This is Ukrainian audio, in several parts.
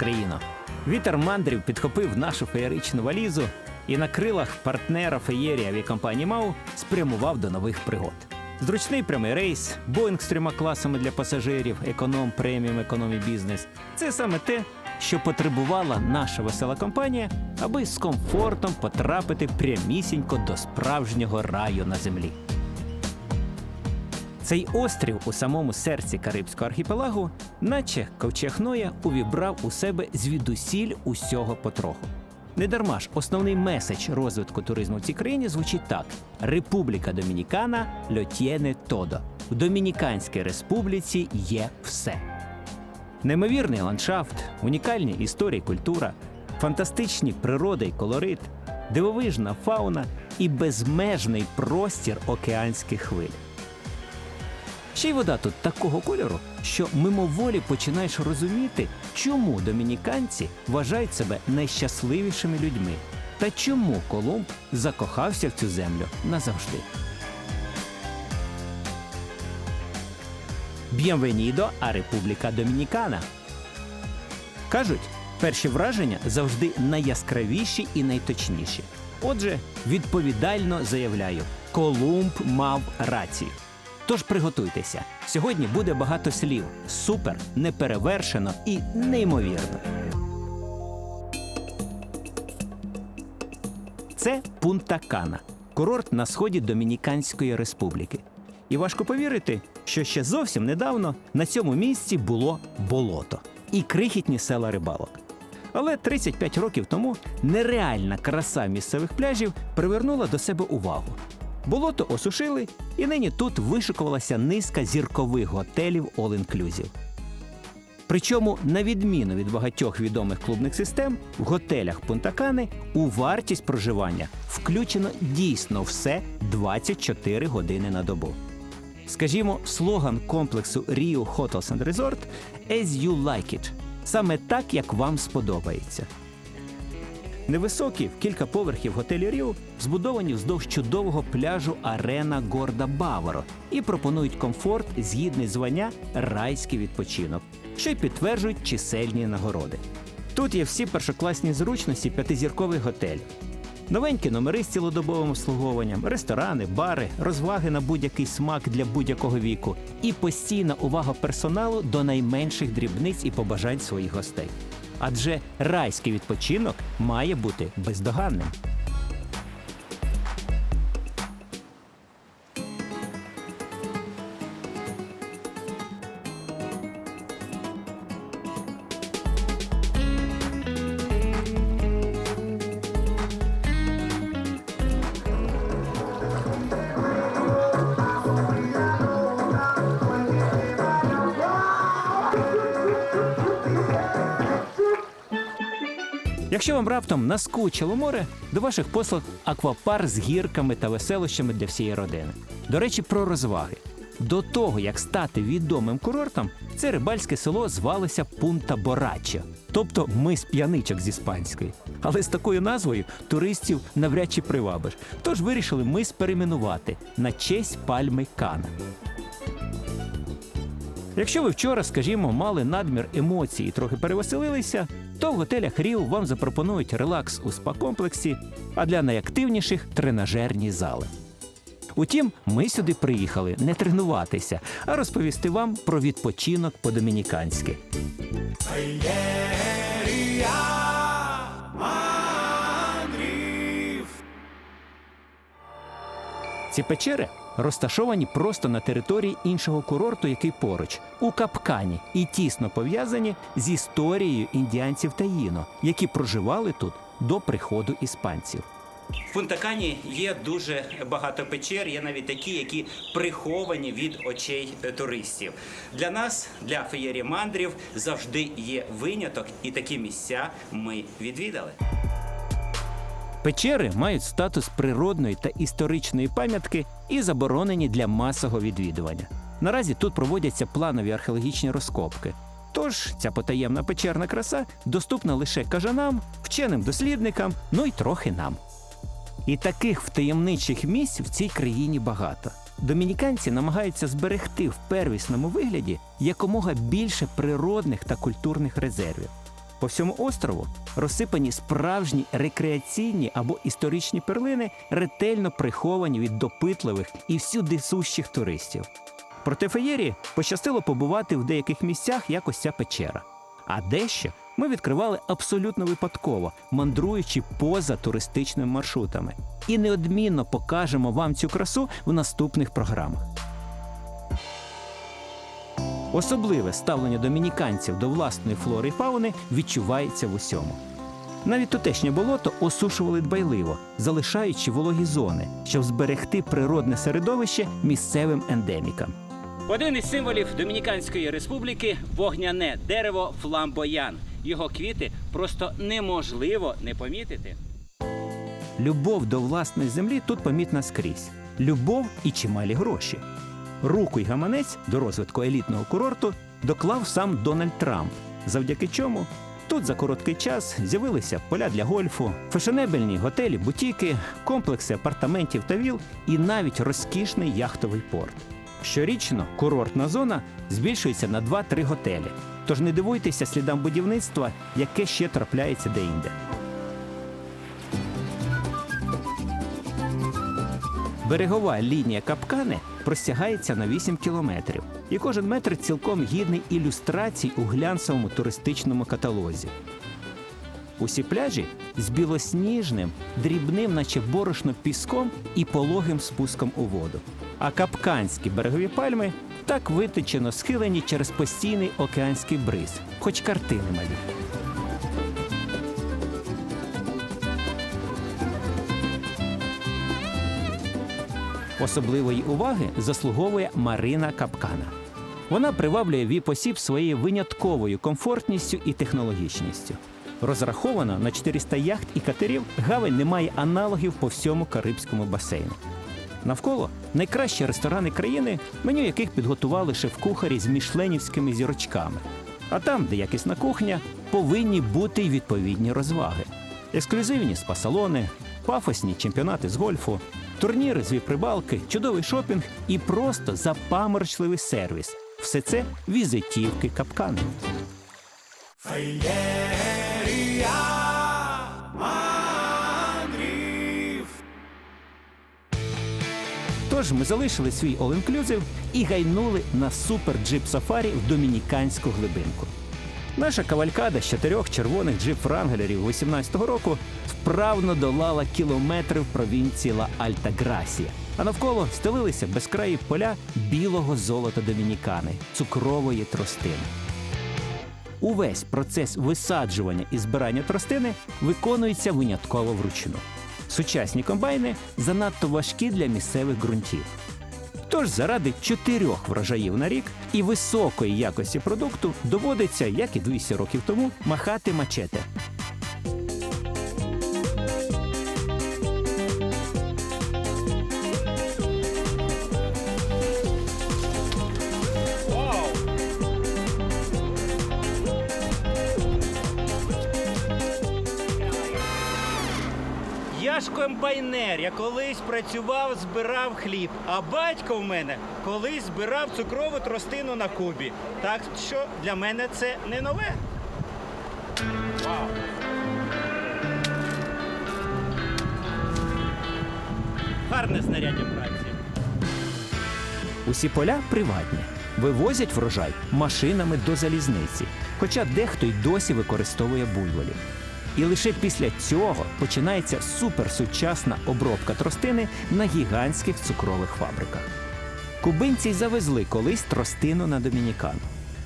Україно! Вітер мандрів підхопив нашу феєричну валізу і на крилах партнера феєрії авіакомпанії МАУ спрямував до нових пригод. Зручний прямий рейс, Боїнг з трьома класами для пасажирів, економ, преміум, економі бізнес. Це саме те, що потребувала наша весела компанія, аби з комфортом потрапити прямісінько до справжнього раю на землі. Цей острів у самому серці Карибського архіпелагу, наче ковчег Ноя, увібрав у себе звідусіль усього потроху. Недарма ж основний меседж розвитку туризму в цій країні звучить так: Републіка Домінікана льотєне тодо. В Домініканській республіці є все. Неймовірний ландшафт, унікальні історії, культура, фантастичні природа і колорит, дивовижна фауна і безмежний простір океанських хвиль. Ще й вода тут такого кольору, що мимоволі починаєш розуміти, чому домініканці вважають себе найщасливішими людьми та чому Колумб закохався в цю землю назавжди. Б'єнвенідо а Републіка Домінікана. Кажуть, перші враження завжди найяскравіші і найточніші. Отже, відповідально заявляю, Колумб мав рацію. Тож приготуйтеся. Сьогодні буде багато слів. Супер, неперевершено і неймовірно. Це Пунта Кана, курорт на сході Домініканської республіки. І важко повірити, що ще зовсім недавно на цьому місці було болото і крихітні села рибалок. Але 35 років тому нереальна краса місцевих пляжів привернула до себе увагу. Болото осушили, і нині тут вишикувалася низка зіркових готелів All Inclusive. Причому, на відміну від багатьох відомих клубних систем, в готелях Пунтакани у вартість проживання включено дійсно все 24 години на добу. Скажімо, слоган комплексу Rio Hotels and Resort «As you like it» саме так, як вам сподобається. Невисокі в кілька поверхів готелі Ріо збудовані вздовж чудового пляжу Арена Горда Баваро і пропонують комфорт згідний звання райський відпочинок, що й підтверджують чисельні нагороди. Тут є всі першокласні зручності п'ятизіркових готелів. Новенькі номери з цілодобовим обслуговуванням, ресторани, бари, розваги на будь-який смак для будь-якого віку і постійна увага персоналу до найменших дрібниць і побажань своїх гостей. Адже райський відпочинок має бути бездоганним. Раптом наскучило море, до ваших послуг аквапар з гірками та веселощами для всієї родини. До речі, про розваги. До того, як стати відомим курортом, це рибальське село звалося Пунта Бораччо, тобто мис п'яничок з іспанської. Але з такою назвою туристів навряд чи привабиш. Тож вирішили мис перейменувати на честь пальми Кана. Якщо ви вчора, скажімо, мали надмір емоцій і трохи перевеселилися, то в готелях Ріу вам запропонують релакс у спа-комплексі, а для найактивніших тренажерні зали. Утім, ми сюди приїхали не тренуватися, а розповісти вам про відпочинок по-домініканськи. Ці печери розташовані просто на території іншого курорту, який поруч, у капкані, і тісно пов'язані з історією індіанців Таїно, які проживали тут до приходу іспанців. В Пунтакані є дуже багато печер, є навіть такі, які приховані від очей туристів. Для нас, для феєрії мандрів, завжди є виняток, і такі місця ми відвідали. Печери мають статус природної та історичної пам'ятки і заборонені для масового відвідування. Наразі тут проводяться планові археологічні розкопки. Тож ця потаємна печерна краса доступна лише кажанам, вченим дослідникам, ну й трохи нам. І таких втаємничих місць в цій країні багато. домініканці намагаються зберегти в первісному вигляді якомога більше природних та культурних резервів. По всьому острову розсипані справжні рекреаційні або історичні перлини, ретельно приховані від допитливих і всюди сущих туристів. Проте феєрі пощастило побувати в деяких місцях, як ось ця печера. А дещо ми відкривали абсолютно випадково, мандруючи поза туристичними маршрутами. І неодмінно покажемо вам цю красу в наступних програмах. Особливе ставлення домініканців до власної флори і фауни відчувається в усьому. Навіть тутешнє болото осушували дбайливо, залишаючи вологі зони, щоб зберегти природне середовище місцевим ендемікам. Один із символів Домініканської республіки вогняне дерево фламбоян. Його квіти просто неможливо не помітити. Любов до власної землі тут помітна скрізь. Любов і чималі гроші. Руку й гаманець до розвитку елітного курорту доклав сам Дональд Трамп, завдяки чому тут за короткий час з'явилися поля для гольфу, фешенебельні готелі, бутіки, комплекси апартаментів та віл і навіть розкішний яхтовий порт. Щорічно курортна зона збільшується на 2-3 готелі. Тож не дивуйтеся слідам будівництва, яке ще трапляється деінде. Берегова лінія капкани простягається на 8 кілометрів, і кожен метр цілком гідний ілюстрацій у глянцевому туристичному каталозі. Усі пляжі з білосніжним, дрібним, наче борошно піском і пологим спуском у воду. А капканські берегові пальми так витичено схилені через постійний океанський бриз, хоч картини малі. Особливої уваги заслуговує Марина Капкана. Вона приваблює віп-осіб своєю винятковою комфортністю і технологічністю. Розрахована на 400 яхт і катерів, гавань не має аналогів по всьому Карибському басейну. Навколо найкращі ресторани країни, меню яких підготували шеф-кухарі з мішленівськими зірочками. А там, де якісна кухня, повинні бути й відповідні розваги. Ексклюзивні спа-салони, пафосні чемпіонати з гольфу, турніри з віп-рибалки, чудовий шопінг і просто запаморочливий сервіс. Все це візитівки капкану. Тож ми залишили свій all-inclusive і гайнули на супер джип сафарі в домініканську глибинку. Наша кавалькада з чотирьох червоних джип врангелерів 18-го року вправно долала кілометри в провінції Ла Альта Грасія, а навколо стелилися безкраї поля білого золота домінікани, цукрової тростини. Увесь процес висаджування і збирання тростини виконується винятково вручну. Сучасні комбайни занадто важкі для місцевих ґрунтів. Тож заради чотирьох врожаїв на рік і високої якості продукту доводиться, як і 200 років тому, махати мачете. Ж комбайнер. Я колись працював, збирав хліб. А батько в мене колись збирав цукрову тростину на кубі. Так що для мене це не нове. Вау. Гарне знаряддя праці. Усі поля приватні. Вивозять врожай машинами до залізниці, хоча дехто й досі використовує бульволів. І лише після цього починається суперсучасна обробка тростини на гігантських цукрових фабриках. Кубинці завезли колись тростину на Домінікану.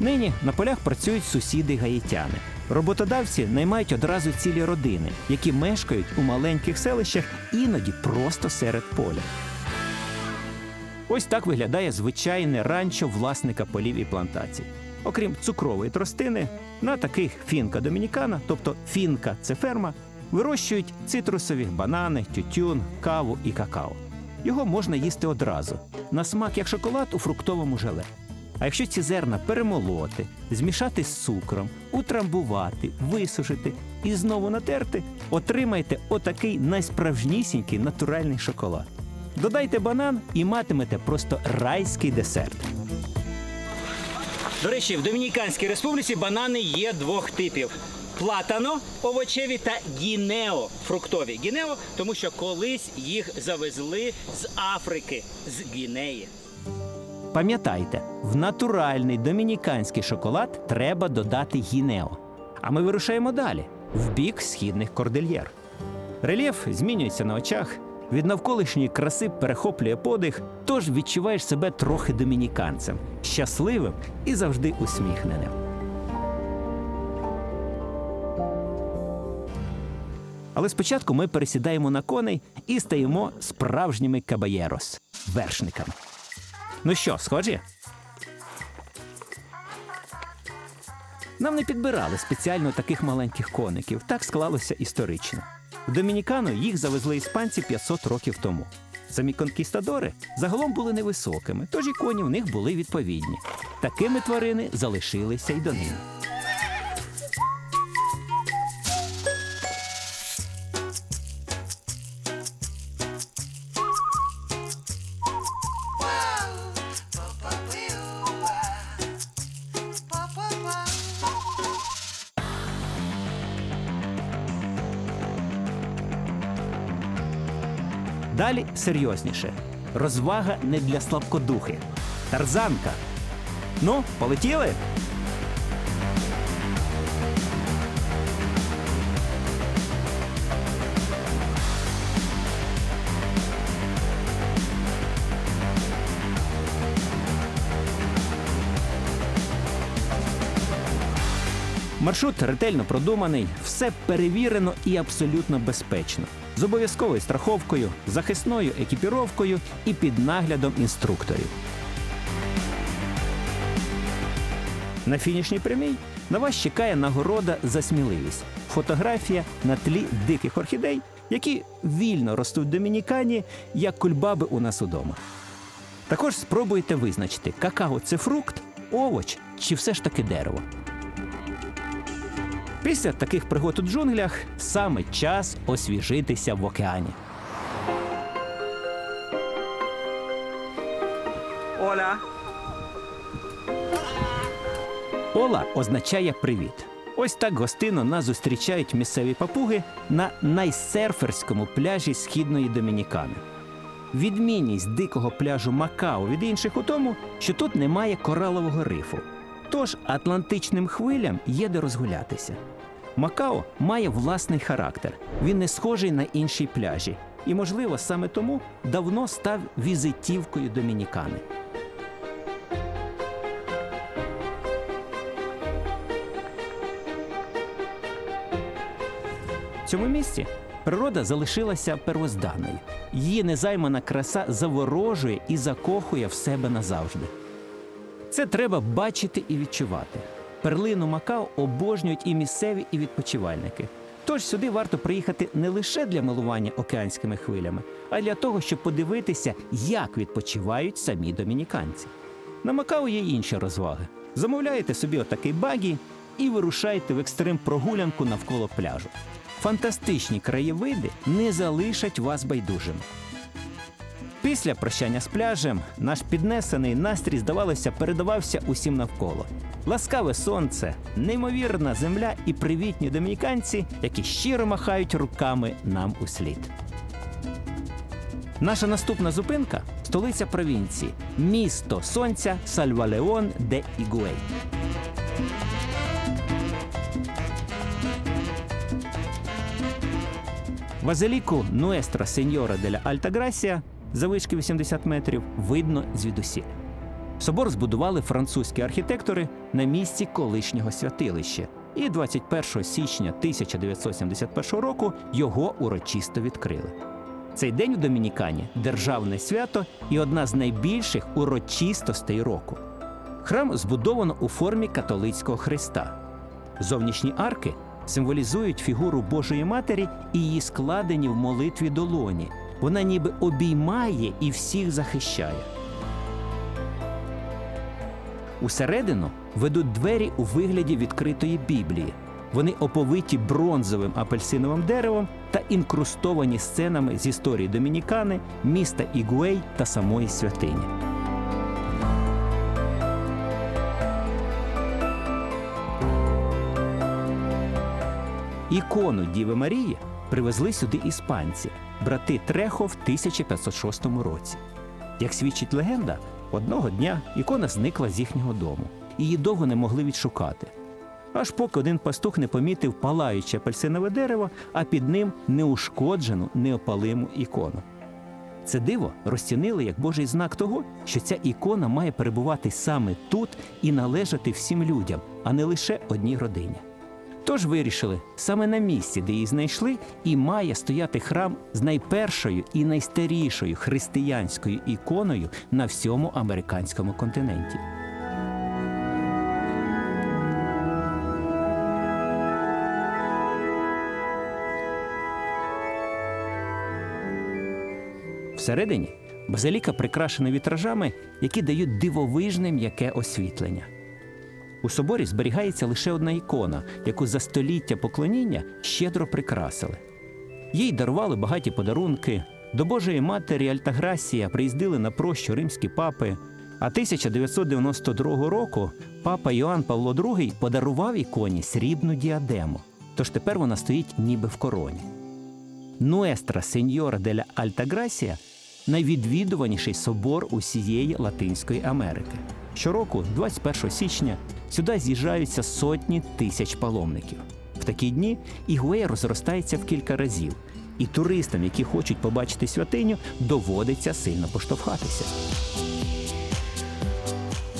Нині на полях працюють сусіди гаїтяни. Роботодавці наймають одразу цілі родини, які мешкають у маленьких селищах, іноді просто серед поля. Ось так виглядає звичайне ранчо власника полів і плантацій. Окрім цукрової тростини, на таких фінка домінікана, тобто фінка це ферма, вирощують цитрусові, банани, тютюн, каву і какао. Його можна їсти одразу, на смак як шоколад у фруктовому желе. А якщо ці зерна перемолоти, змішати з цукром, утрамбувати, висушити і знову натерти, отримаєте отакий найсправжнісінький натуральний шоколад. Додайте банан і матимете просто райський десерт. До речі, в Домініканській республіці банани є двох типів: платано овочеві та гінео фруктові. Гінео, тому що колись їх завезли з Африки, з Гінеї. Пам'ятайте, в натуральний домініканський шоколад треба додати гінео. А ми вирушаємо далі в бік східних кордильєр. Рельєф змінюється на очах. Від навколишньої краси перехоплює подих, тож відчуваєш себе трохи домініканцем, щасливим і завжди усміхненим. Але спочатку ми пересідаємо на коней і стаємо справжніми кабаєрос вершниками. Ну що, схожі? Нам не підбирали спеціально таких маленьких коників. Так склалося історично. В Домінікану їх завезли іспанці 500 років тому. Самі конкістадори загалом були невисокими, тож і коні в них були відповідні. Такими тварини залишилися й донині. Далі серйозніше. Розвага не для слабкодухих. Тарзанка. Ну, полетіли? Маршрут ретельно продуманий, все перевірено і абсолютно безпечно. З обов'язковою страховкою, захисною екіпіровкою і під наглядом інструкторів. На фінішній прямій на вас чекає нагорода за сміливість. Фотографія на тлі диких орхідей, які вільно ростуть в Домінікані, як кульбаби у нас удома. Також спробуйте визначити, какао це фрукт, овоч чи все ж таки дерево. Після таких пригод у джунглях саме час освіжитися в океані. Оля. Ола означає привіт. Ось так гостинно нас зустрічають місцеві папуги на найсерферському пляжі східної Домінікани. Відмінність дикого пляжу Макао від інших у тому, що тут немає коралового рифу. Тож атлантичним хвилям є де розгулятися. Макао має власний характер. Він не схожий на інші пляжі. І, можливо, саме тому давно став візитівкою Домінікани. В цьому місці природа залишилася первозданною. Її незаймана краса заворожує і закохує в себе назавжди. Це треба бачити і відчувати. Перлину Макао обожнюють і місцеві, і відпочивальники. Тож сюди варто приїхати не лише для милування океанськими хвилями, а й для того, щоб подивитися, як відпочивають самі домініканці. На Макао є інші розваги. Замовляєте собі отакий багі і вирушаєте в екстрим прогулянку навколо пляжу. Фантастичні краєвиди не залишать вас байдужими. Після прощання з пляжем наш піднесений настрій, здавалося, передавався усім навколо. Ласкаве сонце, неймовірна земля і привітні домініканці, які щиро махають руками нам услід. Наша наступна зупинка столиця провінції, місто сонця Сальвалеон де Ігуей. Базиліку Нуестра Сеньора деля Альтаграсія завишки 80 метрів видно звідусіль. Собор збудували французькі архітектори на місці колишнього святилища, і 21 січня 1971 року його урочисто відкрили. Цей день у Домінікані державне свято і одна з найбільших урочистостей року. Храм збудовано у формі католицького хреста. Зовнішні арки символізують фігуру Божої Матері і її складені в молитві долоні. Вона ніби обіймає і всіх захищає. Усередину ведуть двері у вигляді відкритої Біблії. Вони оповиті бронзовим апельсиновим деревом та інкрустовані сценами з історії Домінікани, міста Ігуей та самої святині. Ікону Діви Марії привезли сюди іспанці, брати Трехо в 1506 році. Як свідчить легенда, одного дня ікона зникла з їхнього дому. Її довго не могли відшукати. Аж поки один пастух не помітив палаюче апельсинове дерево, а під ним неушкоджену, неопалиму ікону. Це диво розцінили як Божий знак того, що ця ікона має перебувати саме тут і належати всім людям, а не лише одній родині. Тож вирішили, саме на місці, де її знайшли, і має стояти храм з найпершою і найстарішою християнською іконою на всьому американському континенті. Всередині базиліка прикрашена вітражами, які дають дивовижне м'яке освітлення. У соборі зберігається лише одна ікона, яку за століття поклоніння щедро прикрасили. Їй дарували багаті подарунки. До Божої матері Альтаграсія приїздили на прощу римські папи. А 1992 року папа Йоанн Павло II подарував іконі срібну діадему. Тож тепер вона стоїть ніби в короні. Нуестра Сеньора деля Альтаграсія найвідвідуваніший собор усієї Латинської Америки. Щороку, 21 січня, сюди з'їжджаються сотні тисяч паломників. В такі дні Ігуея розростається в кілька разів, і туристам, які хочуть побачити святиню, доводиться сильно поштовхатися.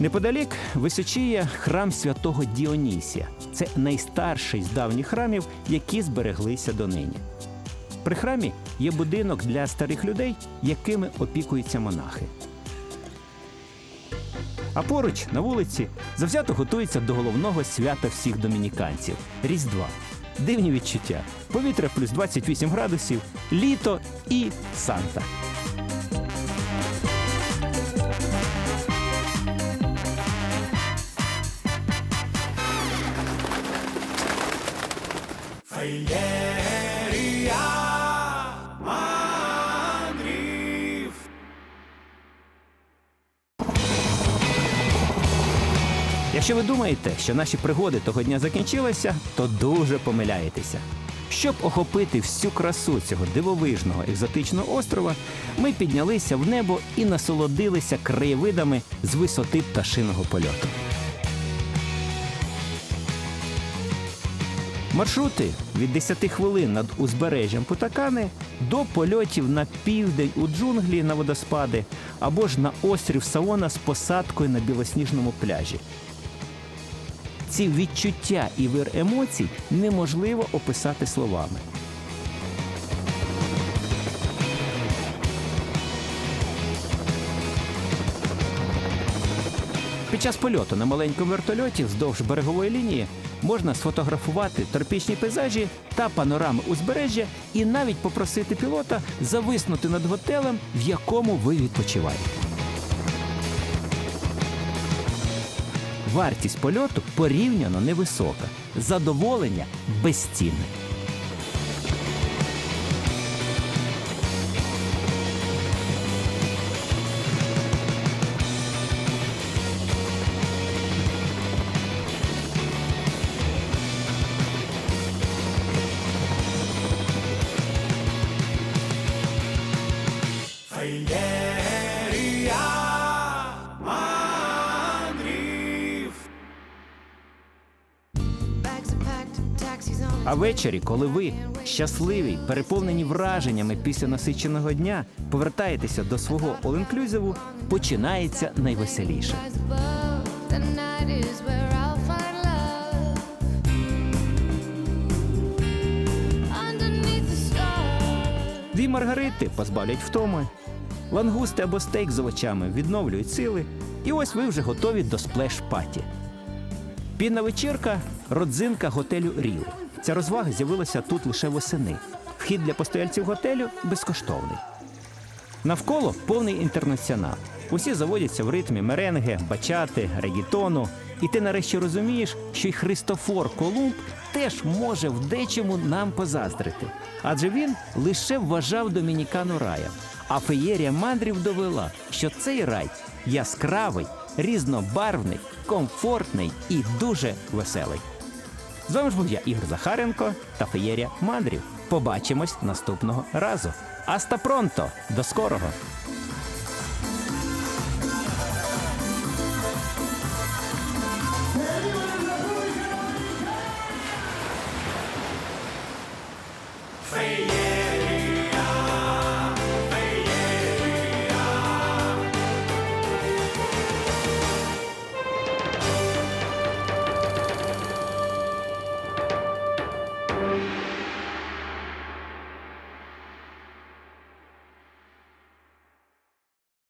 Неподалік височіє храм святого Діонісія. Це найстарший з давніх храмів, які збереглися донині. При храмі є будинок для старих людей, якими опікуються монахи. А поруч на вулиці завзято готується до головного свята всіх домініканців Різдва. Дивні відчуття. Повітря плюс 28 градусів, літо і Санта. Якщо ви думаєте, що наші пригоди того дня закінчилися, то дуже помиляєтеся. Щоб охопити всю красу цього дивовижного екзотичного острова, ми піднялися в небо і насолодилися краєвидами з висоти пташиного польоту. Маршрути від 10 хвилин над узбережжям Путакани до польотів на південь у джунглі на водоспади або ж на острів Саона з посадкою на білосніжному пляжі. Ці відчуття і вир емоцій неможливо описати словами. Під час польоту на маленькому вертольоті вздовж берегової лінії можна сфотографувати тропічні пейзажі та панорами узбережжя і навіть попросити пілота зависнути над готелем, в якому ви відпочиваєте. Вартість польоту порівняно невисока, задоволення безцінне. А ввечері, коли ви щасливі, переповнені враженнями після насиченого дня, повертаєтеся до свого all-inclusive, починається найвеселіше. Дві маргарити позбавлять втоми, лангусти або стейк з овочами відновлюють сили, і ось ви вже готові до сплеш-паті. Пінна вечірка родзинка готелю Ріо. Ця розвага з'явилася тут лише восени. Вхід для постояльців готелю безкоштовний. Навколо повний інтернаціонал. Усі заводяться в ритмі меренге, бачати, регітону. І ти нарешті розумієш, що й Христофор Колумб теж може в дечому нам позаздрити. Адже він лише вважав Домінікану раєм. А феєрія мандрів довела, що цей рай яскравий, різнобарвний, комфортний і дуже веселий. З вами ж був я, Ігор Захаренко та феєрія мандрів. Побачимось наступного разу. Аста пронто! До скорого!